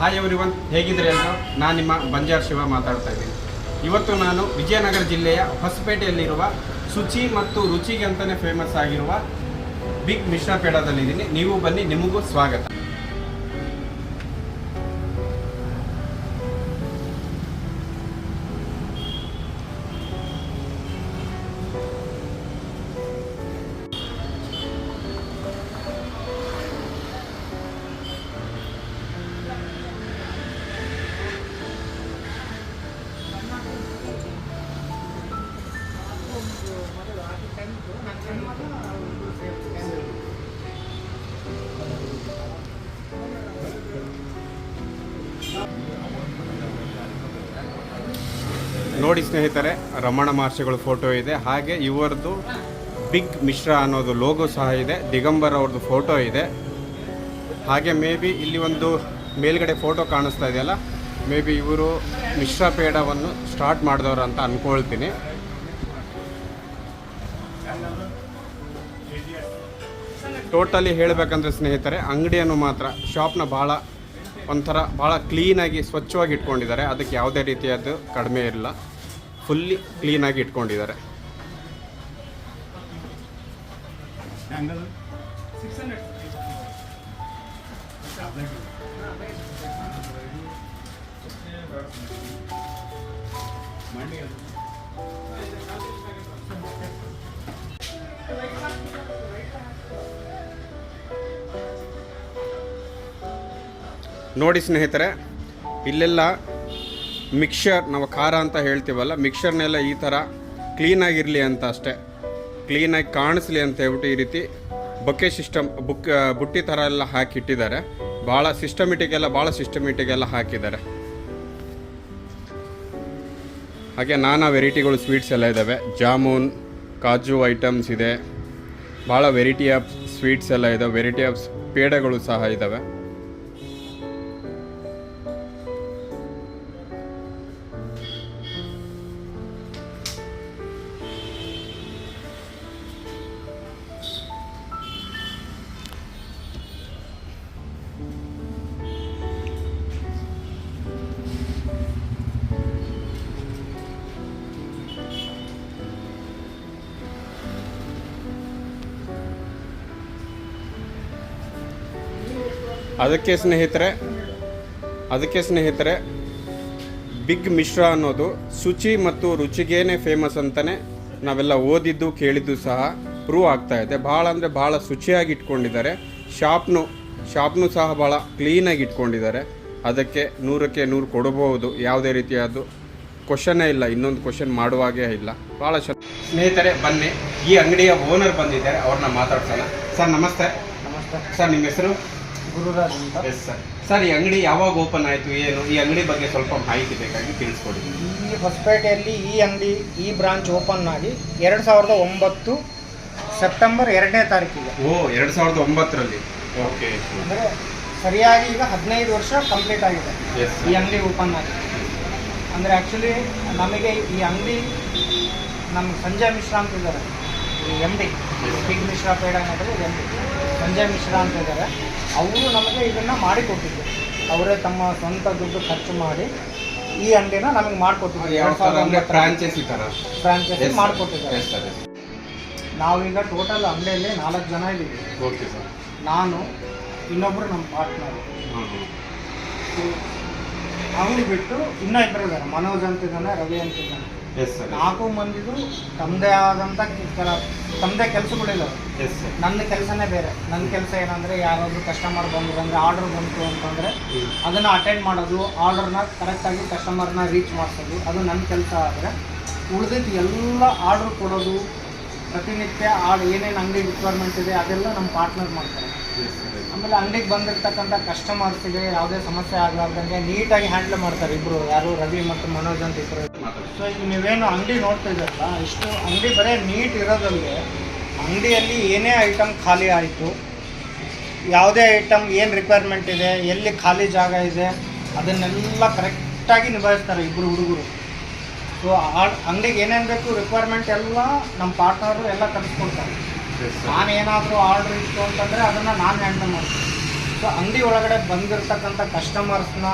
Hi every one ಹೇಗಿದ್ರೆ ಅಂತ ನಾನು ನಿಮ್ಮ ಬಂಜಾರ್ ಶಿವ ಮಾತಾಡ್ತಾ ಇದ್ದೀನಿ. ಇವತ್ತು ನಾನು ವಿಜಯನಗರ ಜಿಲ್ಲೆಯ ಹೊಸಪೇಟೆಯಲ್ಲಿರುವ ಶುಚಿ ಮತ್ತು ರುಚಿಗೆ ಅಂತಲೇ ಫೇಮಸ್ ಆಗಿರುವ ಬಿಗ್ ಮಿಶ್ರಾ ಪೇಡದಲ್ಲಿದ್ದೀನಿ ನೀವು ಬನ್ನಿ, ನಿಮಗೂ ಸ್ವಾಗತ. ನೋಡಿ ಸ್ನೇಹಿತರೆ, ರಮಣ ಮಹರ್ಷಿಗಳ ಫೋಟೋ ಇದೆ. ಹಾಗೆ ಇವರದ್ದು ಬಿಗ್ ಮಿಶ್ರಾ ಅನ್ನೋದು ಲೋಗೋ ಸಹ ಇದೆ. ದಿಗಂಬರ್ ಅವ್ರದ್ದು ಫೋಟೋ ಇದೆ. ಹಾಗೆ ಮೇ ಬಿ ಇಲ್ಲಿ ಒಂದು ಮೇಲ್ಗಡೆ ಫೋಟೋ ಕಾಣಿಸ್ತಾ ಇದೆಯಲ್ಲ ಮೇ ಬಿ ಇವರು ಮಿಶ್ರಾ ಪೇಡವನ್ನು ಸ್ಟಾರ್ಟ್ ಮಾಡಿದವರು ಅಂತ ಅಂದ್ಕೊಳ್ತೀನಿ ಟೋಟಲಿ ಹೇಳಬೇಕಂದ್ರೆ ಸ್ನೇಹಿತರೆ, ಅಂಗಡಿಯನ್ನು ಮಾತ್ರ ಶಾಪ್ನ ಭಾಳ ಒಂಥರ ಭಾಳ ಕ್ಲೀನಾಗಿ ಸ್ವಚ್ಛವಾಗಿ ಇಟ್ಕೊಂಡಿದ್ದಾರೆ. ಅದಕ್ಕೆ ಯಾವುದೇ ರೀತಿಯಾದ ಕಡಿಮೆ ಇಲ್ಲ. ಫುಲ್ಲಿ ಕ್ಲೀನಾಗಿ ಇಟ್ಕೊಂಡಿದ್ದಾರೆ. ನೋಡಿ ಸ್ನೇಹಿತರೆ, ಇಲ್ಲೆಲ್ಲ ಮಿಕ್ಸರ್ ನಾವು ಖಾರ ಅಂತ ಹೇಳ್ತೀವಲ್ಲ ಮಿಕ್ಸರ್ನೆಲ್ಲ ಈ ಥರ ಕ್ಲೀನಾಗಿರಲಿ ಅಂತ ಅಷ್ಟೇ. ಕ್ಲೀನಾಗಿ ಕಾಣಿಸ್ಲಿ ಅಂತ ಹೇಳ್ಬಿಟ್ಟು ಈ ರೀತಿ ಬೊಕ್ಕೆ ಸಿಸ್ಟಮ್ ಬುಕ್ ಬುಟ್ಟಿ ಥರ ಎಲ್ಲ ಹಾಕಿಟ್ಟಿದ್ದಾರೆ. ಭಾಳ ಸಿಸ್ಟಮೆಟಿಕ್ ಎಲ್ಲ, ಭಾಳ ಸಿಸ್ಟಮೆಟಿಕ್ ಎಲ್ಲ ಹಾಕಿದ್ದಾರೆ. ಹಾಗೆ ನಾನಾ ವೆರೈಟಿಗಳು ಸ್ವೀಟ್ಸ್ ಎಲ್ಲ ಇದ್ದಾವೆ. ಜಾಮೂನ್, ಕಾಜು ಐಟಮ್ಸ್ ಇದೆ. ಭಾಳ ವೆರೈಟಿ ಆಫ್ ಸ್ವೀಟ್ಸ್ ಎಲ್ಲ ಇದೆ ವೆರೈಟಿ ಆಫ್ ಪೇಡೆಗಳು ಸಹ ಇದ್ದಾವೆ. ಅದಕ್ಕೆ ಸ್ನೇಹಿತರೆ ಅದಕ್ಕೆ ಸ್ನೇಹಿತರೆ ಬಿಗ್ ಮಿಶ್ರಾ ಅನ್ನೋದು ಶುಚಿ ಮತ್ತು ರುಚಿಗೇನೆ ಫೇಮಸ್ ಅಂತಲೇ ನಾವೆಲ್ಲ ಓದಿದ್ದು ಕೇಳಿದ್ದು ಸಹ ಪ್ರೂವ್ ಆಗ್ತಾ ಇದೆ. ಭಾಳ ಅಂದರೆ ಭಾಳ ಶುಚಿಯಾಗಿ ಇಟ್ಕೊಂಡಿದ್ದಾರೆ. ಶಾಪ್ನು ಶಾಪ್ನು ಸಹ ಭಾಳ ಕ್ಲೀನಾಗಿ ಇಟ್ಕೊಂಡಿದ್ದಾರೆ. ಅದಕ್ಕೆ ನೂರಕ್ಕೆ ನೂರು ಕೊಡಬಹುದು. ಯಾವುದೇ ರೀತಿಯಾದ ಕ್ವಶನ್ನೇ ಇಲ್ಲ ಇನ್ನೊಂದು ಕ್ವಶನ್ ಮಾಡುವಾಗೇ ಇಲ್ಲ. ಭಾಳ ಸ್ನೇಹಿತರೆ ಬನ್ನಿ. ಈ ಅಂಗಡಿಯ ಓನರ್ ಬಂದಿದ್ದಾರೆ. ಅವ್ರನ್ನ ಮಾತಾಡ್ಸೋಣ. ಸರ್ ನಮಸ್ತೆ. ನಮಸ್ತೆ. ಸರ್ ನಿಮ್ಮ ಹೆಸರು? ಗುರುರಾಜ್ ಅಂತ ಎಸ್ ಸರ್ ಸರ್ ಈ ಅಂಗಡಿ ಯಾವಾಗ ಓಪನ್ ಆಯಿತು ಏನು? ಈ ಅಂಗಡಿ ಬಗ್ಗೆ ಸ್ವಲ್ಪ ಮಾಹಿತಿ ಬೇಕಾಗಿ ತಿಳಿಸ್ಕೊಡಿ. ಈ ಹೊಸಪೇಟೆಯಲ್ಲಿ ಈ ಅಂಗಡಿ ಈ ಬ್ರಾಂಚ್ ಓಪನ್ ಆಗಿ ಎರಡು ಸಾವಿರದ ಒಂಬತ್ತು ಸೆಪ್ಟೆಂಬರ್ ಎರಡನೇ ತಾರೀಕಿಗೆ. ಓ ಎರಡು ಸಾವಿರದ ಒಂಬತ್ತರಲ್ಲಿ. ಓಕೆ. ಅಂದರೆ ಸರಿಯಾಗಿ ಈಗ ಹದಿನೈದು ವರ್ಷ ಕಂಪ್ಲೀಟ್ ಆಗಿದೆ ಎಸ್ ಈ ಅಂಗಡಿ ಓಪನ್ ಆಗಿ. ಅಂದರೆ ಆ್ಯಕ್ಚುಲಿ ನಮಗೆ ಈ ಅಂಗಡಿ ನಮ್ಮ ಸಂಜಯ್ ಮಿಶ್ರಾ ಅಂತ ಇದ್ದಾರೆ ಈ ಎಂ ಡಿ ಪಿಗ್ ಮಿಶ್ರಾ ಪೇಡ ಅನ್ನೋದು ಎಂ ಡಿ ಸಂಜಯ್ ಮಿಶ್ರಾ ಅಂತ ಇದ್ದಾರೆ ಅವರು ನಮಗೆ ಇದನ್ನು ಮಾಡಿಕೊಟ್ಟಿದ್ರು ಅವರೇ ತಮ್ಮ ಸ್ವಂತ ದುಡ್ಡು ಖರ್ಚು ಮಾಡಿ ಈ ಅಂಗಡಿನ ನಮಗೆ ಮಾಡಿಕೊಟ್ಟಿದ್ರು ಎರಡು ಸಾವಿರದ ಫ್ರಾಂಚೈಸಿ ಥರ? ಫ್ರಾಂಚೈಸಿ ಮಾಡಿಕೊಟ್ಟಿದ್ದಾರೆ ಸರ್ ನಾವೀಗ ಟೋಟಲ್ ಅಂಗಡಿಯಲ್ಲಿ ನಾಲ್ಕು ಜನ ಇದ್ದೀವಿ. ಓಕೆ ಸರ್ ನಾನು ಇನ್ನೊಬ್ಬರು ನಮ್ಮ ಪಾರ್ಟ್ನರ್ ಅವನು ಅವ್ರು ಬಿಟ್ಟು ಇನ್ನೂ ಇಬ್ಬರು ಇದ್ದಾರೆ. ಮನೋಜ್ ಅಂತ ಇದ್ದಾನೆ ರವಿ ಅಂತ ಇದ್ದಾನೆ. ಎಸ್ ಸರ್ ನಾಲ್ಕು ಮಂದಿದು ತಮ್ಮದೇ ಆದಂಥ ಕೆಲ ತಮ್ಮದೇ ಕೆಲಸಗಳಿಲ್ಲ ಎಸ್ ಸರ್ ನನ್ನ ಕೆಲಸನೇ ಬೇರೆ. ನನ್ನ ಕೆಲಸ ಏನಂದರೆ ಯಾರಾದರೂ ಕಸ್ಟಮರ್ ಬಂದರು ಅಂದರೆ ಆರ್ಡರ್ ಬಂತು ಅಂತಂದರೆ ಅದನ್ನು ಅಟೆಂಡ್ ಮಾಡೋದು ಆರ್ಡರ್ನ ಕರೆಕ್ಟಾಗಿ ಕಸ್ಟಮರ್ನ ರೀಚ್ ಮಾಡಿಸೋದು ಅದು ನನ್ನ ಕೆಲಸ ಆದರೆ ಉಳಿದಿದ್ದು ಎಲ್ಲ ಆರ್ಡ್ರ್ ಕೊಡೋದು ಪ್ರತಿನಿತ್ಯ ಆರ್ಡ್ ಏನೇನು ಅಂಗಡಿ ರಿಕ್ವೈರ್ಮೆಂಟ್ ಇದೆ ಅದೆಲ್ಲ ನಮ್ಮ ಪಾರ್ಟ್ನರ್ ಮಾಡ್ತಾರೆ. ಆಮೇಲೆ ಅಂಗಡಿಗೆ ಬಂದಿರ್ತಕ್ಕಂಥ ಕಸ್ಟಮರ್ಸಿಗೆ ಯಾವುದೇ ಸಮಸ್ಯೆ ಆಗಲಾರ್ದಂಗೆ ನೀಟಾಗಿ ಹ್ಯಾಂಡಲ್ ಮಾಡ್ತಾರೆ ಇಬ್ಬರು ಯಾರು ರವಿ ಮತ್ತು ಮನೋಜ್ ಅಂತ ಇಬ್ಬರು ಸೊ ಈಗ ನೀವೇನು ಅಂಗಡಿ ನೋಡ್ತಾ ಇದ್ದೀರಲ್ಲ ಇಷ್ಟು ಅಂಗಡಿ ಬರೀ ನೀಟ್ ಇರೋದಲ್ಲದೆ ಅಂಗಡಿಯಲ್ಲಿ ಏನೇ ಐಟಮ್ ಖಾಲಿ ಆಯಿತು, ಯಾವುದೇ ಐಟಮ್ ಏನು ರಿಕ್ವೈರ್ಮೆಂಟ್ ಇದೆ, ಎಲ್ಲಿ ಖಾಲಿ ಜಾಗ ಇದೆ, ಅದನ್ನೆಲ್ಲ ಕರೆಕ್ಟಾಗಿ ನಿಭಾಯಿಸ್ತಾರೆ ಇಬ್ಬರು ಹುಡುಗರು. ಸೊ ಅಂಗಡಿಗೆ ಏನೇನು ಬೇಕು ರಿಕ್ವೈರ್ಮೆಂಟ್ ಎಲ್ಲ ನಮ್ಮ ಪಾರ್ಟ್ನರು ಎಲ್ಲ ಕಲಿಸ್ಕೊಡ್ತಾರೆ ನಾನು ಏನಾದರೂ ಆರ್ಡ್ರ್ ಇತ್ತು ಅಂತಂದರೆ ಅದನ್ನು ನಾನು ಹ್ಯಾಂಡಲ್ ಮಾಡ್ತೀನಿ. ಸೊ ಅಂಗಡಿ ಒಳಗಡೆ ಬಂದಿರತಕ್ಕಂಥ ಕಸ್ಟಮರ್ಸ್ನ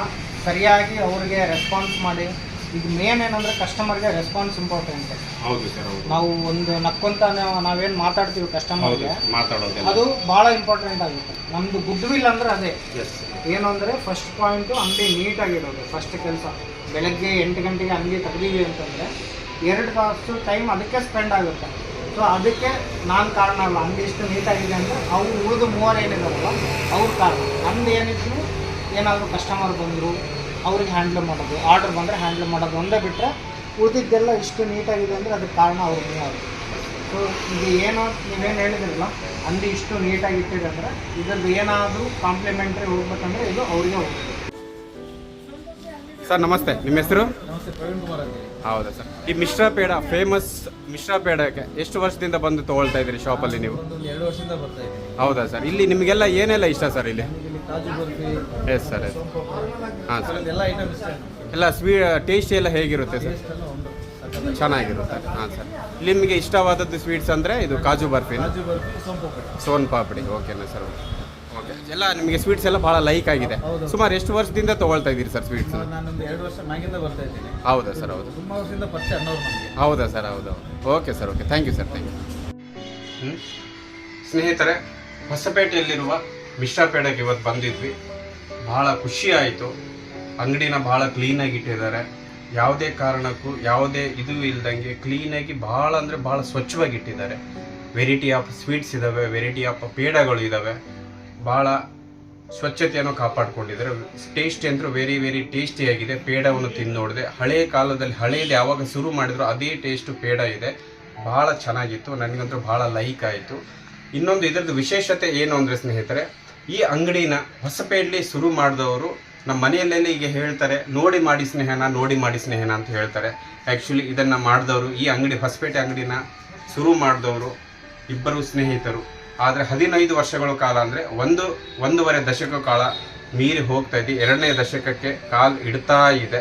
ಸರಿಯಾಗಿ ಅವ್ರಿಗೆ ರೆಸ್ಪಾನ್ಸ್ ಮಾಡಿ. ಈಗ ಮೇನ್ ಏನಂದರೆ ಕಸ್ಟಮರ್ಗೆ ರೆಸ್ಪಾನ್ಸ್ ಇಂಪಾರ್ಟೆಂಟ್ ಹೌದು ಸರ್ ಹೌದು. ನಾವು ಒಂದು ನಕ್ಕೊಂತ ನಾವೇನು ಮಾತಾಡ್ತೀವಿ ಕಸ್ಟಮರ್ಗೆ ಅದು ಭಾಳ ಇಂಪಾರ್ಟೆಂಟ್ ಆಗುತ್ತೆ. ನಮ್ಮದು ಗುಡ್ ವಿಲ್ ಅಂದರೆ ಅದೇ. ಏನು ಅಂದರೆ ಫಸ್ಟ್ ಪಾಯಿಂಟು ಅಂಗಡಿ ನೀಟಾಗಿರೋದು ಫಸ್ಟ್ ಕೆಲಸ. ಬೆಳಗ್ಗೆ ಎಂಟು ಗಂಟೆಗೆ ಅಂಗಡಿ ತೆಗ್ದೀವಿ ಅಂತಂದರೆ ಎರಡು ತಾಸು ಟೈಮ್ ಅದಕ್ಕೆ ಸ್ಪೆಂಡ್ ಆಗುತ್ತೆ. ಸೊ ಅದಕ್ಕೆ ನಾನು ಕಾರಣ ಅಲ್ಲ ಅಂಗಡಿ ಇಷ್ಟು ನೀಟಾಗಿದೆ ಅಂದರೆ ಅವ್ರು ಉಳಿದು ಮೂವರು ಏನಿದಾರಲ್ಲ ಅವ್ರ ಕಾರಣ. ನಮ್ದು ಏನಿದ್ರು ಏನಾದರೂ ಕಸ್ಟಮರ್ ಬಂದರು, ಅವ್ರಿಗೆ ಹ್ಯಾಂಡಲ್ ಮಾಡೋದು ಆರ್ಡರ್ ಬಂದರೆ ಹ್ಯಾಂಡಲ್ ಮಾಡೋದು ಒಂದೇ ಬಿಟ್ಟರೆ ಉಳಿದಿದ್ದೆಲ್ಲ ಇಷ್ಟು ನೀಟಾಗಿದೆ ಅಂದರೆ ಅದಕ್ಕೆ ಕಾರಣ ಅವ್ರ ಮೂವರು ಸೊ ಇದು ಏನೋ ನೀವೇನು ಹೇಳಿದ್ರಲ್ಲ ಅಂಗಡಿ ಇಷ್ಟು ನೀಟಾಗಿ ಇಟ್ಟಿದೆ ಅಂದರೆ ಇದ್ರದ್ದು ಏನಾದರೂ ಕಾಂಪ್ಲಿಮೆಂಟ್ರಿ ಹೋಗ್ಬೇಕಂದ್ರೆ ಇದು ಅವ್ರಿಗೆ ಹೋಗ್ಬೇಕು ಸರ್ ನಮಸ್ತೆ. ನಿಮ್ಮ ಹೆಸರು? ಹೌದಾ ಸರ್. ಈ ಮಿಶ್ರಾ ಪೇಡ ಫೇಮಸ್ ಮಿಶ್ರಾ ಪೇಡಕ್ಕೆ ಎಷ್ಟು ವರ್ಷದಿಂದ ಬಂದು ತಗೊಳ್ತಾ ಇದ್ದೀರಿ ಶಾಪಲ್ಲಿ ನೀವು? ಎರಡು ವರ್ಷದಿಂದ ಬರ್ತಾ ಇದ್ದೀನಿ. ಹೌದಾ ಸರ್. ಇಲ್ಲಿ ನಿಮಗೆಲ್ಲ ಏನೆಲ್ಲ ಇಷ್ಟ ಸರ್ ಇಲ್ಲಿ? Kaju barfi yes sir yes. ಹಾಂ ಸರ್. ಎಲ್ಲ ಐಟಮ್ ಇಷ್ಟ ನಮಗೆ ಎಲ್ಲ ಸ್ವೀ ಟೇಸ್ಟ್ ಎಲ್ಲ ಹೇಗಿರುತ್ತೆ ಸರ್? ಚೆನ್ನಾಗಿರುತ್ತೆ. ಹಾಂ ಸರ್. ಇಲ್ಲಿ ನಿಮಗೆ ಇಷ್ಟವಾದದ್ದು ಸ್ವೀಟ್ಸ್ ಅಂದರೆ ಇದು ಕಾಜು ಬರ್ಫಿನ? ಕಾಜು ಬರ್ಫಿ ಸೋನ್ ಪಾಪಡಿ. ಓಕೆನಾ ಸರ್. ಓಕೆ ಎಲ್ಲ ನಿಮಗೆ ಸ್ವೀಟ್ಸ್ ಎಲ್ಲ ಬಹಳ ಲೈಕ್ ಆಗಿದೆ. ಹೌದು. ಸುಮಾರು ಎಷ್ಟು ವರ್ಷದಿಂದ ತಗೊಳ್ತಾ ಇದ್ದೀರಿ ಸರ್ ಸ್ವೀಟ್ಸ್ ನಾನೊಂದು ಎರಡು ವರ್ಷ ಮ್ಯಾಗಿಂದ ಬರ್ತಾ ಇದ್ದೀನಿ. ಹೌದಾ ಸರ್ ಹೌದು? ತುಂಬಾ ವರ್ಷದಿಂದ ಪರಿಚಯ ಅನ್ನೋರು ಹೌದಾ ಸರ್ ಹೌದು? Okay sir okay thank you sir thank you ಸ್ನೇಹಿತರೆ ಹೊಸಪೇಟೆಯಲ್ಲಿರುವ ಮಿಶ್ರಾ ಪೇಡಕ್ಕೆ ಇವತ್ತು ಬಂದಿದ್ವಿ. ಬಹಳ ಖುಷಿ ಆಯಿತು. ಅಂಗಡಿನ ಬಹಳ ಕ್ಲೀನಾಗಿ ಇಟ್ಟಿದ್ದಾರೆ ಯಾವುದೇ ಕಾರಣಕ್ಕೂ ಯಾವುದೇ ಇದು ಇಲ್ದಂಗೆ ಕ್ಲೀನಾಗಿ ಬಹಳ ಅಂದರೆ ಬಹಳ ಸ್ವಚ್ಛವಾಗಿ ಇಟ್ಟಿದ್ದಾರೆ ವೆರೈಟಿ ಆಫ್ ಸ್ವೀಟ್ಸ್ ಇದ್ದಾವೆ ವೆರೈಟಿ ಆಫ್ ಪೇಡಗಳು ಇದ್ದಾವೆ ಭಾಳ ಸ್ವಚ್ಛತೆಯನ್ನು ಕಾಪಾಡಿಕೊಂಡಿದ್ದಾರೆ. ಟೇಸ್ಟಿ ಅಂತೂ ವೆರಿ ವೆರಿ ಟೇಸ್ಟಿಯಾಗಿದೆ ಪೇಡವನ್ನು ತಿಂದು ನೋಡಿದೆ. ಹಳೆಯ ಕಾಲದಲ್ಲಿ ಹಳೆಯಲ್ಲಿ ಯಾವಾಗ ಶುರು ಮಾಡಿದ್ರು ಅದೇ ಟೇಸ್ಟ್ ಪೇಡ ಇದೆ. ಭಾಳ ಚೆನ್ನಾಗಿತ್ತು. ನನಗಂತೂ ಭಾಳ ಲೈಕ್ ಆಯಿತು. ಇನ್ನೊಂದು ಇದರದ್ದು ವಿಶೇಷತೆ ಏನು ಅಂದರೆ ಸ್ನೇಹಿತರೆ, ಈ ಅಂಗಡಿನ ಹೊಸಪೇಡ್ಲಿ ಶುರು ಮಾಡಿದವರು ನಮ್ಮ ಮನೆಯಲ್ಲೇ ಈಗ ಹೇಳ್ತಾರೆ, ನೋಡಿ ಮಾಡಿ ಸ್ನೇಹನ, ನೋಡಿ ಮಾಡಿ ಸ್ನೇಹನ ಅಂತ ಹೇಳ್ತಾರೆ. ಆ್ಯಕ್ಚುಲಿ ಇದನ್ನು ಮಾಡಿದವರು ಈ ಅಂಗಡಿ ಹೊಸಪೇಟೆ ಅಂಗಡಿನ ಶುರು ಮಾಡಿದವರು ಇಬ್ಬರು ಸ್ನೇಹಿತರು. ಆದರೆ ಹದಿನೈದು ವರ್ಷಗಳ ಕಾಲ ಅಂದರೆ ಒಂದು, ಒಂದೂವರೆ ದಶಕ ಕಾಲ ಮೀರಿ ಹೋಗ್ತಾ ಇದ್ದು ಎರಡನೇ ದಶಕಕ್ಕೆ ಕಾಲು ಇಡ್ತಾ ಇದೆ.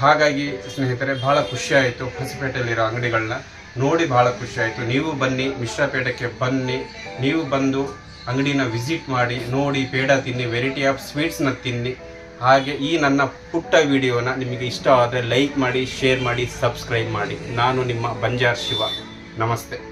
ಹಾಗಾಗಿ ಸ್ನೇಹಿತರೆ ಭಾಳ ಖುಷಿಯಾಯಿತು ಹೊಸಪೇಟೆಯಲ್ಲಿರೋ ಅಂಗಡಿಗಳನ್ನ ನೋಡಿ ಭಾಳ ಖುಷಿಯಾಯಿತು ನೀವು ಬನ್ನಿ, ಮಿಶ್ರಪೇಟೆಗೆ ಬನ್ನಿ, ನೀವು ಬಂದು ಅಂಗಡಿನ ವಿಸಿಟ್ ಮಾಡಿ, ನೋಡಿ, ಪೇಡ ತಿನ್ನಿ, ವೆರೈಟಿ ಆಫ್ ಸ್ವೀಟ್ಸ್ನ ತಿನ್ನಿ. ಹಾಗೆ ಈ ನನ್ನ ಪುಟ್ಟ ವಿಡಿಯೋನ ನಿಮಗೆ ಇಷ್ಟ ಆದರೆ ಲೈಕ್ ಮಾಡಿ, ಶೇರ್ ಮಾಡಿ, ಸಬ್ಸ್ಕ್ರೈಬ್ ಮಾಡಿ. ನಾನು ನಿಮ್ಮ ಬಂಜಾರ್ ಶಿವ. ನಮಸ್ತೆ.